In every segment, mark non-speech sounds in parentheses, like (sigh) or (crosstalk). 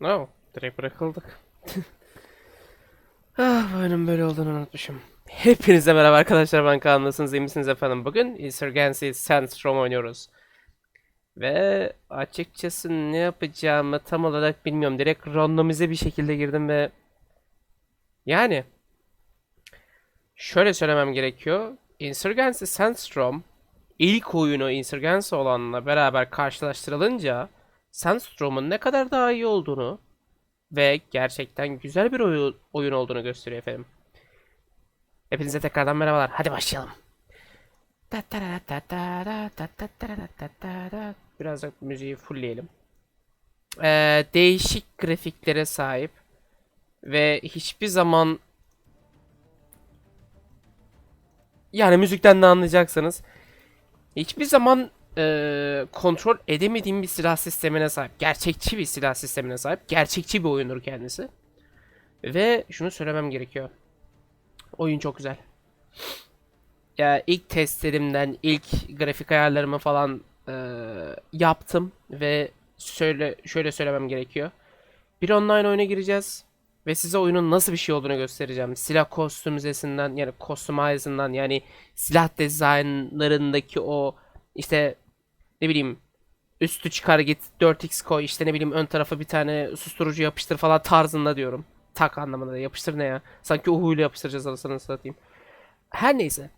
No, direkt bırakıldık. ah, oyunun böyle olduğunu unutmuşum. Hepinize merhaba arkadaşlar ben Kaan nasılsınız iyi misiniz efendim? Bugün Insurgency Sandstorm oynuyoruz. Ve açıkçası ne yapacağımı tam olarak bilmiyorum. Direkt randomize bir şekilde girdim ve yani şöyle söylemem gerekiyor. Insurgency Sandstorm ilk oyunu Insurgency olanla beraber karşılaştırılınca Sandstorm'un ne kadar daha iyi olduğunu ve gerçekten güzel bir oyu- oyun olduğunu gösteriyor efendim. Hepinize tekrardan merhabalar. Hadi başlayalım. Biraz da müziği fullleyelim. Ee, değişik grafiklere sahip ve hiçbir zaman yani müzikten de anlayacaksınız. Hiçbir zaman eee, kontrol edemediğim bir silah sistemine sahip. Gerçekçi bir silah sistemine sahip. Gerçekçi bir oyundur kendisi. Ve şunu söylemem gerekiyor. Oyun çok güzel. Ya ilk testlerimden, ilk grafik ayarlarımı falan eee, yaptım ve şöyle şöyle söylemem gerekiyor. Bir online oyuna gireceğiz ve size oyunun nasıl bir şey olduğunu göstereceğim. Silah kostümizesinden yani customizing'dan yani silah dizaynlarındaki o işte ne bileyim üstü çıkar git 4x koy işte ne bileyim ön tarafa bir tane susturucu yapıştır falan tarzında diyorum. Tak anlamında da yapıştır ne ya? Sanki uhuyla yapıştıracağız arasını satayım. Her neyse.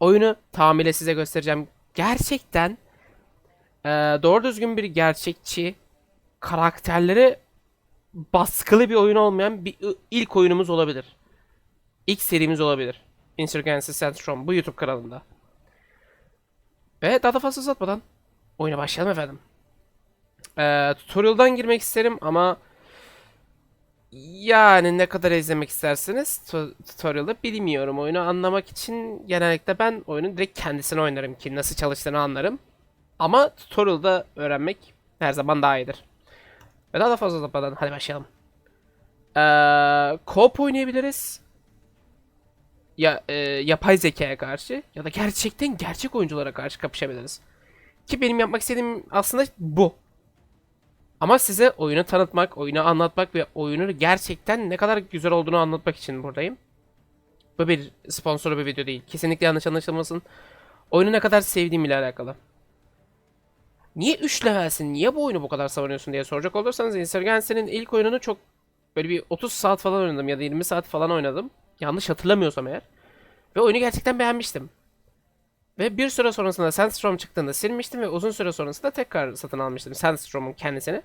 Oyunu tamamıyla size göstereceğim. Gerçekten eee, doğru düzgün bir gerçekçi karakterleri baskılı bir oyun olmayan bir ilk oyunumuz olabilir. İlk serimiz olabilir. Insurgency Sandstorm bu YouTube kanalında. Ve daha da fazla uzatmadan oyuna başlayalım efendim. Ee, tutorial'dan girmek isterim ama yani ne kadar izlemek isterseniz tu- tutorial'ı bilmiyorum. Oyunu anlamak için genellikle ben oyunun direkt kendisini oynarım ki nasıl çalıştığını anlarım. Ama tutorial'da öğrenmek her zaman daha iyidir. Ve daha da fazla uzatmadan hadi başlayalım. Ee, co-op oynayabiliriz. Ya e, yapay zekaya karşı ya da gerçekten gerçek oyunculara karşı kapışabiliriz. Ki benim yapmak istediğim aslında bu. Ama size oyunu tanıtmak, oyunu anlatmak ve oyunu gerçekten ne kadar güzel olduğunu anlatmak için buradayım. Bu bir sponsorlu bir video değil. Kesinlikle yanlış anlaşılmasın. Oyunu ne kadar sevdiğimle alakalı. Niye 3 levelsin? Niye bu oyunu bu kadar savunuyorsun diye soracak olursanız Insurgency'nin ilk oyununu çok böyle bir 30 saat falan oynadım ya da 20 saat falan oynadım. Yanlış hatırlamıyorsam eğer. Ve oyunu gerçekten beğenmiştim. Ve bir süre sonrasında Sandstorm çıktığında silmiştim ve uzun süre sonrasında tekrar satın almıştım Sandstorm'un kendisini.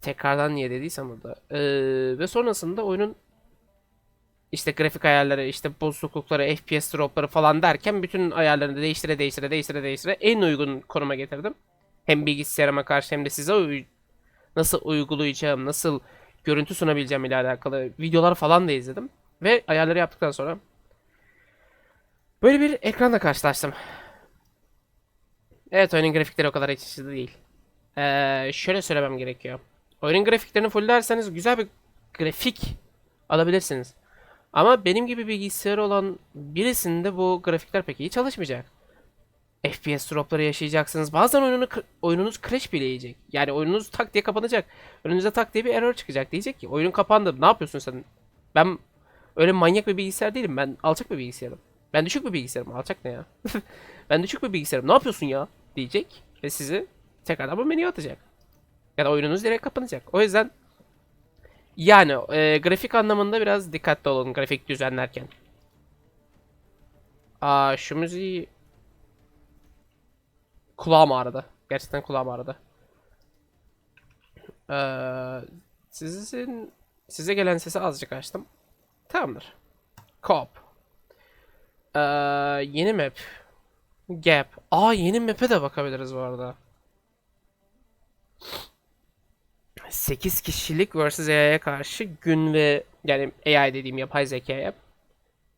Tekrardan niye dediysem burada. Ee, ve sonrasında oyunun işte grafik ayarları, işte bozuklukları, FPS dropları falan derken bütün ayarlarını değiştire değiştire değiştire değiştire en uygun konuma getirdim. Hem bilgisayarıma karşı hem de size uy- nasıl uygulayacağım, nasıl görüntü sunabileceğim ile alakalı videolar falan da izledim. Ve ayarları yaptıktan sonra böyle bir ekranla karşılaştım. Evet oyunun grafikleri o kadar açıcı değil. Ee, şöyle söylemem gerekiyor. Oyunun grafiklerini fulllerseniz güzel bir grafik alabilirsiniz. Ama benim gibi bilgisayarı olan birisinde bu grafikler pek iyi çalışmayacak. FPS dropları yaşayacaksınız. Bazen oyununu, oyununuz crash bile yiyecek. Yani oyununuz tak diye kapanacak. Önünüze tak diye bir error çıkacak. Diyecek ki oyunun kapandı. Ne yapıyorsun sen? Ben öyle manyak bir bilgisayar değilim. Ben alçak bir bilgisayarım. Ben düşük bir bilgisayarım. Alçak ne ya? (laughs) ben düşük bir bilgisayarım. Ne yapıyorsun ya? Diyecek. Ve sizi tekrardan bu menüye atacak. Ya da oyununuz direkt kapanacak. O yüzden yani e, grafik anlamında biraz dikkatli olun grafik düzenlerken. Aa şu müziği kulağım ağrıdı. Gerçekten kulağım ağrıdı. Ee, sizin size gelen sesi azıcık açtım. Tamamdır. Cop. Ee, yeni map. Gap. Aa yeni map'e de bakabiliriz bu arada. 8 kişilik vs AI'ye karşı gün ve yani AI dediğim yapay zekaya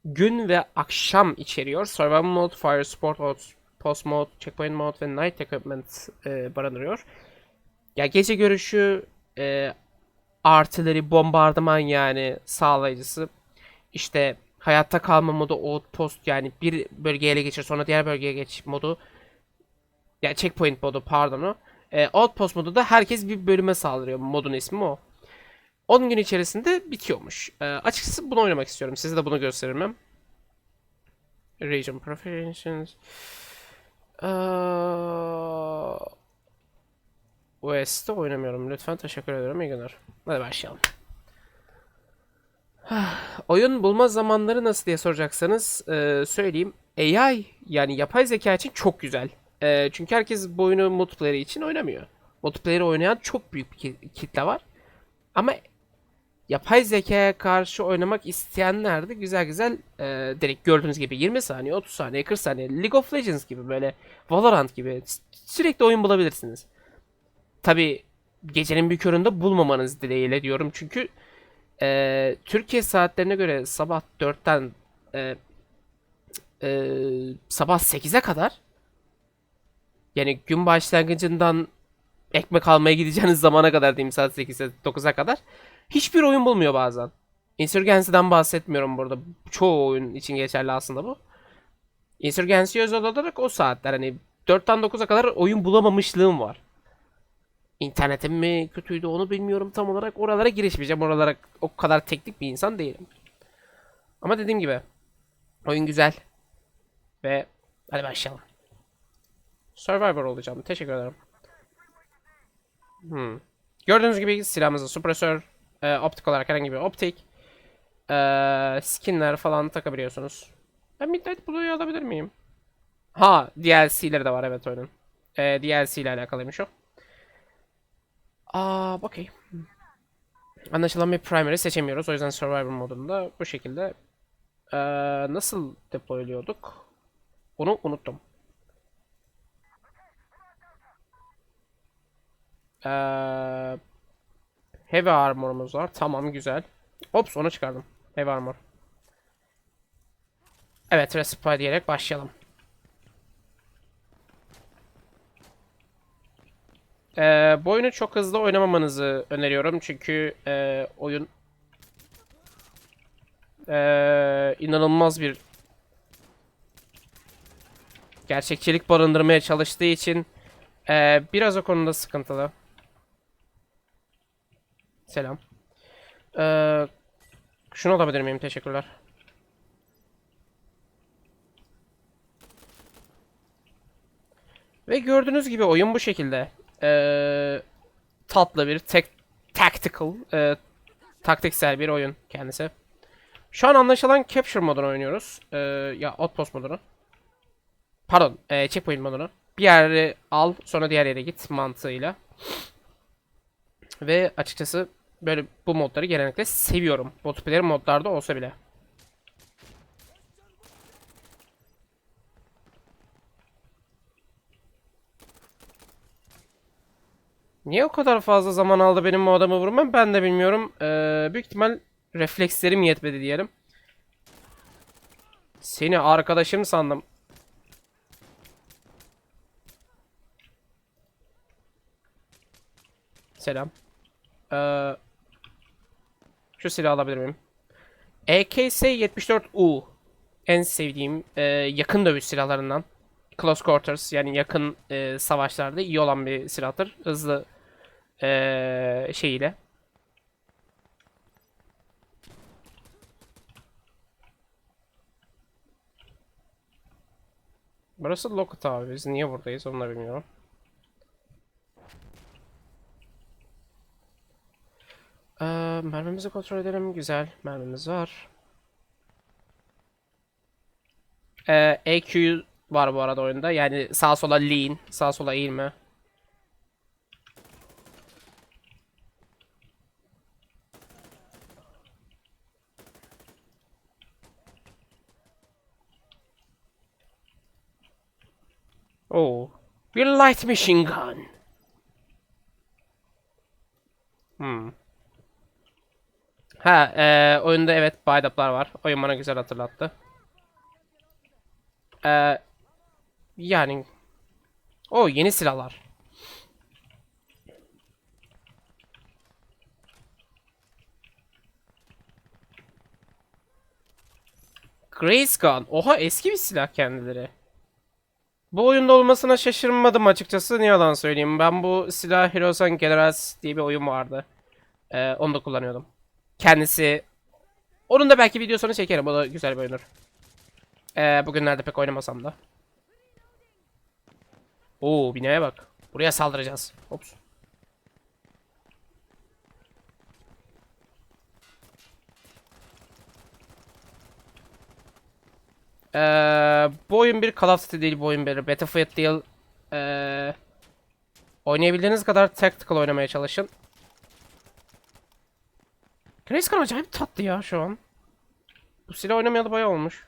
gün ve akşam içeriyor. Survival mode, fire support mode, post mode, checkpoint mode ve night equipment e, barındırıyor. Ya gece görüşü e, artileri, bombardıman yani sağlayıcısı. İşte hayatta kalma modu, outpost yani bir bölgeye ele geçir sonra diğer bölgeye geç modu. Ya checkpoint modu pardon o. E, Outpost modu da herkes bir bölüme saldırıyor. Modun ismi o. 10 gün içerisinde bitiyormuş. E, açıkçası bunu oynamak istiyorum. Size de bunu gösteririm. Region Preferences. Eee, OS'te oynamıyorum. Lütfen teşekkür ederim. İyi günler. Hadi başlayalım. Oyun bulma zamanları nasıl diye soracaksanız eee, söyleyeyim. AI yani yapay zeka için çok güzel. Eee, çünkü herkes bu oyunu multiplayer için oynamıyor. Multiplayer oynayan çok büyük bir ki- kitle var. Ama yapay zekaya karşı oynamak isteyenler de güzel güzel eee, direkt gördüğünüz gibi 20 saniye, 30 saniye, 40 saniye League of Legends gibi böyle Valorant gibi sürekli oyun bulabilirsiniz. Tabi gecenin bir köründe bulmamanız dileğiyle diyorum çünkü eee, Türkiye saatlerine göre sabah 4'ten eee, eee, sabah 8'e kadar yani gün başlangıcından ekmek almaya gideceğiniz (laughs) zamana kadar diyeyim saat 8'e 9'a kadar hiçbir oyun bulmuyor bazen. Insurgency'den bahsetmiyorum burada. Çoğu oyun için geçerli aslında bu. Insurgency özel olarak o saatler hani 4'ten 9'a kadar oyun bulamamışlığım var. İnternetim mi kötüydü onu bilmiyorum tam olarak. Oralara girişmeyeceğim. Oralara o kadar teknik bir insan değilim. Ama dediğim gibi oyun güzel. Ve hadi başlayalım. Survivor olacağım. Teşekkür ederim. Hmm. Gördüğünüz gibi silahımızda suppressor, e, optik olarak herhangi bir optik, e, skinler falan takabiliyorsunuz. Ben Midnight Blue'yu alabilir miyim? Ha, DLC'leri de var evet oyunun. E, DLC ile alakalıymış o. Aa, okey. Anlaşılan bir primary seçemiyoruz. O yüzden Survivor modunda bu şekilde. E, nasıl deployluyorduk? Onu unuttum. Ee, heavy armor'umuz var. Tamam güzel. Ops onu çıkardım. Heavy armor. Evet resupply diyerek başlayalım. Ee, bu oyunu çok hızlı oynamamanızı öneriyorum. Çünkü e, oyun e, inanılmaz bir gerçekçilik barındırmaya çalıştığı için e, biraz o konuda sıkıntılı. Selam. Ee, şunu alabilir miyim? Teşekkürler. Ve gördüğünüz gibi oyun bu şekilde. Ee, tatlı bir tek tactical, e, taktiksel bir oyun kendisi. Şu an anlaşılan capture modunu oynuyoruz. Ee, ya outpost modunu. Pardon, e, checkpoint modunu. Bir yeri al, sonra diğer yere git mantığıyla. Ve açıkçası böyle bu modları genellikle seviyorum. Multiplayer modlarda olsa bile. Niye o kadar fazla zaman aldı benim bu adamı vurmam ben de bilmiyorum. Ee, büyük ihtimal reflekslerim yetmedi diyelim. Seni arkadaşım sandım. Selam. Ee, şu silahı alabilir miyim? EKS 74U en sevdiğim e, yakın dövüş silahlarından. Close Quarters yani yakın e, savaşlarda iyi olan bir silahtır. Hızlı e, şeyiyle. Burası Lockwood abi. Biz niye buradayız onu da bilmiyorum. Ee, mermimizi kontrol edelim. Güzel. Mermimiz var. Ee, EQ var bu arada oyunda. Yani sağa sola lean, sağa sola eğilme. Oh. Bir light machine gun. Hmm. Ha, e, oyunda evet buy-up'lar var. Oyun bana güzel hatırlattı. E, yani o yeni silahlar. Grace Gun. Oha eski bir silah kendileri. Bu oyunda olmasına şaşırmadım açıkçası. Ne yalan söyleyeyim. Ben bu Silah Heroes and Generals diye bir oyun vardı. Ee, onu da kullanıyordum. Kendisi... Onun da belki videosunu çekerim. O da güzel bir oyundur. Ee, bugünlerde pek oynamasam da. Oo binaya bak. Buraya saldıracağız. Ops. Ee, bu oyun bir Call of Duty değil bu oyun bir Battlefield değil. Ee, oynayabildiğiniz kadar tactical oynamaya çalışın. Grayskull acayip tatlı ya şu an. Bu silah oynamayalı bayağı olmuş.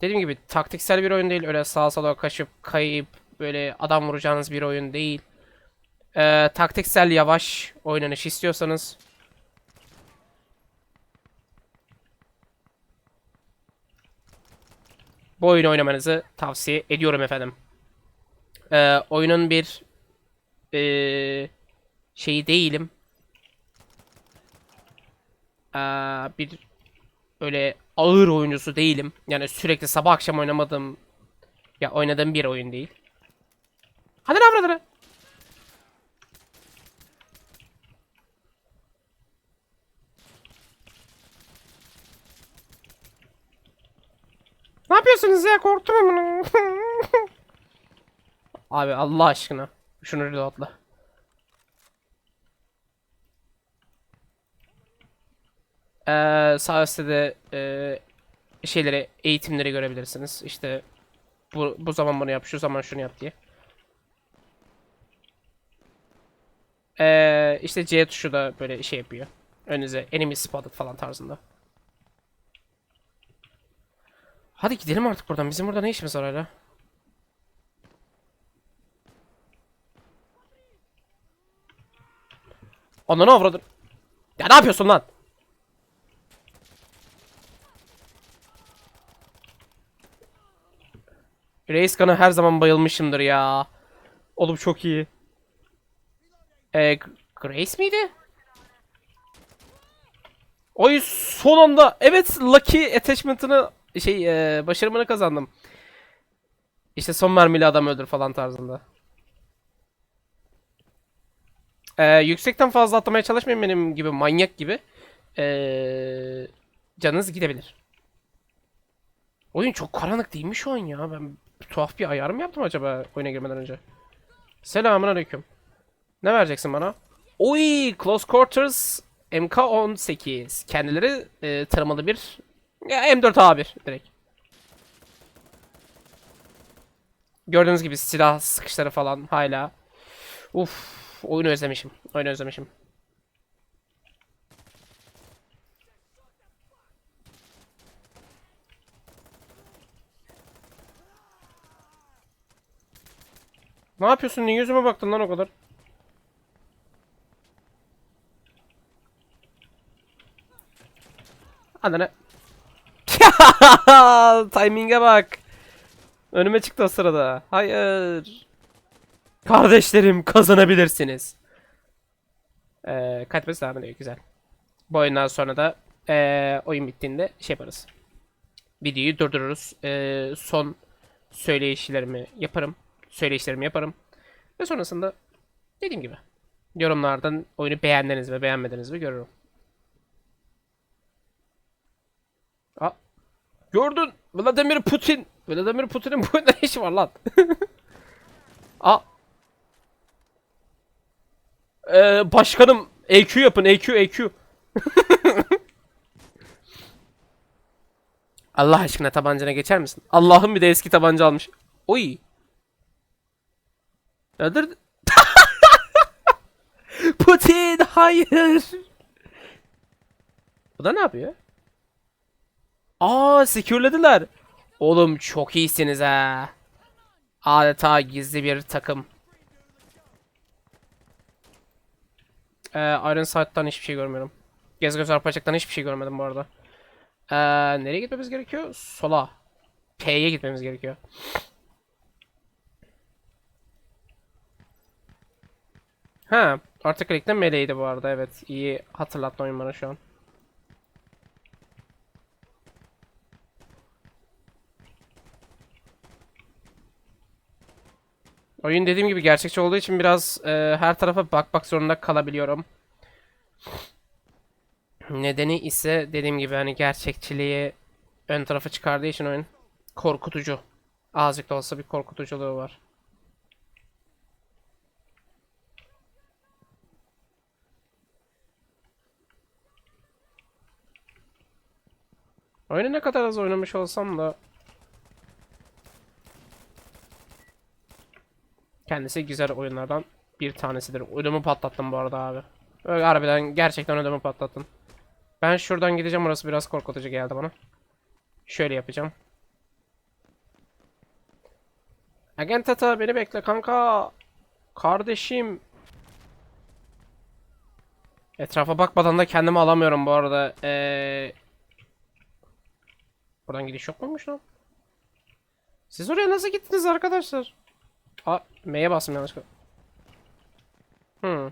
Dediğim gibi taktiksel bir oyun değil. Öyle sağa sola kaçıp kayıp böyle adam vuracağınız bir oyun değil. Ee, taktiksel yavaş oynanış istiyorsanız bu oyunu oynamanızı tavsiye ediyorum efendim. Ee, oyunun bir ee, şeyi değilim. Ee, bir öyle ağır oyuncusu değilim. Yani sürekli sabah akşam oynamadığım ya oynadığım bir oyun değil. Hadi lan Ne yapıyorsunuz ya? Korktum amına. (laughs) Abi Allah aşkına. Şunu reloadla. Ee, sağ üstte e, şeyleri, eğitimleri görebilirsiniz. İşte bu, bu zaman bunu yap, şu zaman şunu yap diye. Ee, işte C tuşu da böyle şey yapıyor. Önünüze enemy spotted falan tarzında. Hadi gidelim artık buradan. Bizim burada ne işimiz var hala? Ananı avradın. Ya ne yapıyorsun lan? Reis kanı her zaman bayılmışımdır ya. Oğlum çok iyi. Ee, Grace miydi? Oy son anda evet Lucky attachment'ını şey e, başarımını kazandım. İşte son mermiyle adam öldür falan tarzında. Ee, yüksekten fazla atlamaya çalışmayın benim gibi manyak gibi. Ee, canınız gidebilir. Oyun çok karanlık değil mi şu an ya? Ben tuhaf bir ayar mı yaptım acaba oyuna girmeden önce? Selamun aleyküm. Ne vereceksin bana? Oy, Close Quarters MK18. Kendileri e, taramalı bir ya, M4A1 direkt. Gördüğünüz gibi silah sıkışları falan hala. Uf, oyunu özlemişim. Oyunu özlemişim. Ne yapıyorsun? Niye yüzüme baktın lan o kadar? Ananı. (laughs) Timing'e bak. Önüme çıktı o sırada. Hayır. Kardeşlerim kazanabilirsiniz. Ee, kaçması devam ediyor. Güzel. Bu oyundan sonra da ee, oyun bittiğinde şey yaparız. Videoyu durdururuz. Ee, son söyleyişlerimi yaparım. Söyleyişlerimi yaparım. Ve sonrasında dediğim gibi yorumlardan oyunu beğendiniz mi beğenmediniz mi görürüm. Gördün Vladimir Putin. Vladimir Putin'in (laughs) bu ne işi var lan? (laughs) Aa. Ee, başkanım EQ yapın EQ EQ. (laughs) Allah aşkına tabancana geçer misin? Allah'ım bir de eski tabanca almış. Oy. Öldür. Putin hayır. Bu da ne yapıyor? Aa secure'lediler. Oğlum çok iyisiniz ha. Adeta gizli bir takım. Ee, Iron Sight'tan hiçbir şey görmüyorum. Gez göz arpacıktan hiçbir şey görmedim bu arada. Ee, nereye gitmemiz gerekiyor? Sola. P'ye gitmemiz gerekiyor. Ha, artık click'te meleğiydi bu arada evet. İyi hatırlattın oyun bana şu an. Oyun dediğim gibi gerçekçi olduğu için biraz e, her tarafa bakmak zorunda kalabiliyorum. Nedeni ise dediğim gibi hani gerçekçiliği ön tarafa çıkardığı için oyun korkutucu. Azıcık da olsa bir korkutuculuğu var. Oyunu ne kadar az oynamış olsam da kendisi güzel oyunlardan bir tanesidir. Ödümü patlattım bu arada abi. Öyle harbiden gerçekten ödümü patlattın. Ben şuradan gideceğim orası biraz korkutucu geldi bana. Şöyle yapacağım. Agent Tata beni bekle kanka. Kardeşim. Etrafa bakmadan da kendimi alamıyorum bu arada. Ee... Buradan gidiş yok muymuş lan? Siz oraya nasıl gittiniz arkadaşlar? Aa, M'ye bastım yanlışlıkla. Hmm.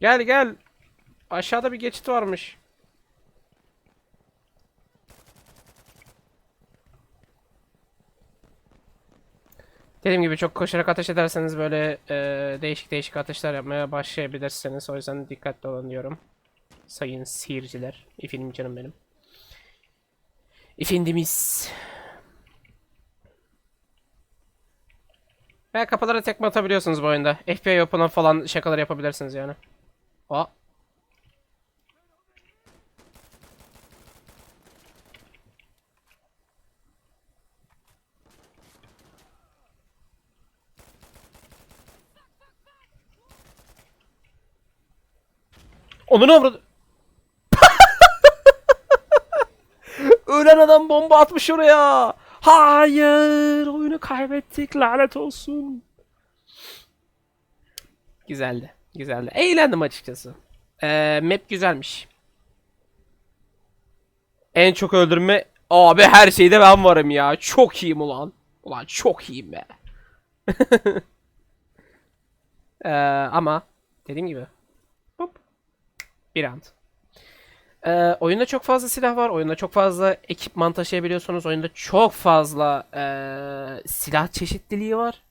Gel gel. Aşağıda bir geçit varmış. Dediğim gibi çok koşarak ateş ederseniz böyle e, değişik değişik ateşler yapmaya başlayabilirsiniz. O yüzden dikkatli olun diyorum. Sayın seyirciler. Efendim canım benim. Efendimiz. Veya kapılara tekme atabiliyorsunuz bu oyunda. FBI Open'a falan şakalar yapabilirsiniz yani. Aa. Onu ne avradı? (laughs) Ölen adam bomba atmış oraya. Hayır, oyunu kaybettik. Lanet olsun. Güzeldi. Güzeldi. Eğlendim açıkçası. Ee, map güzelmiş. En çok öldürme... Abi her şeyde ben varım ya. Çok iyiyim ulan. Ulan çok iyiyim be. (laughs) Ee, ama dediğim gibi. Hop. Bir round. Ee, oyunda çok fazla silah var. Oyunda çok fazla ekipman taşıyabiliyorsunuz. Oyunda çok fazla ee, silah çeşitliliği var.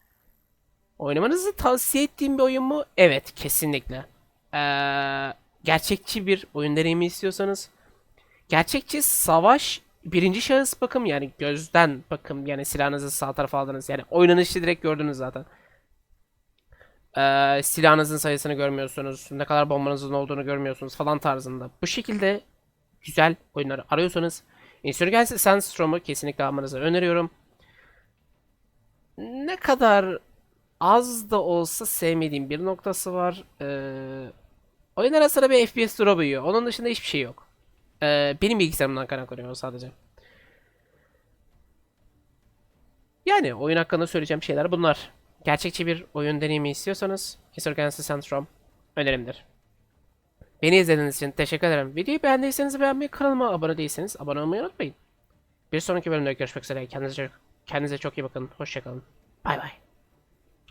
Oynamanızı tavsiye ettiğim bir oyun mu? Evet, kesinlikle. Ee, gerçekçi bir oyun deneyimi istiyorsanız, gerçekçi savaş birinci şahıs bakım yani gözden bakım yani silahınızı sağ tarafa aldınız yani oynanışı direkt gördünüz zaten. Ee, silahınızın sayısını görmüyorsunuz, ne kadar bombanızın olduğunu görmüyorsunuz falan tarzında. Bu şekilde güzel oyunları arıyorsanız Insurgency Sandstorm'u kesinlikle almanızı öneriyorum. Ne kadar az da olsa sevmediğim bir noktası var. Ee, oyun ara sıra bir FPS drop yiyor. Onun dışında hiçbir şey yok. Ee, benim bilgisayarımdan kaynaklanıyor sadece. Yani oyun hakkında söyleyeceğim şeyler bunlar. Gerçekçi bir oyun deneyimi istiyorsanız Insurgency Sandstorm önerimdir. Beni izlediğiniz için teşekkür ederim. Videoyu beğendiyseniz beğenmeyi, kanalıma abone değilseniz abone olmayı unutmayın. Bir sonraki bölümde görüşmek üzere. Kendinize, kendinize çok iyi bakın. Hoşçakalın. Bay bay.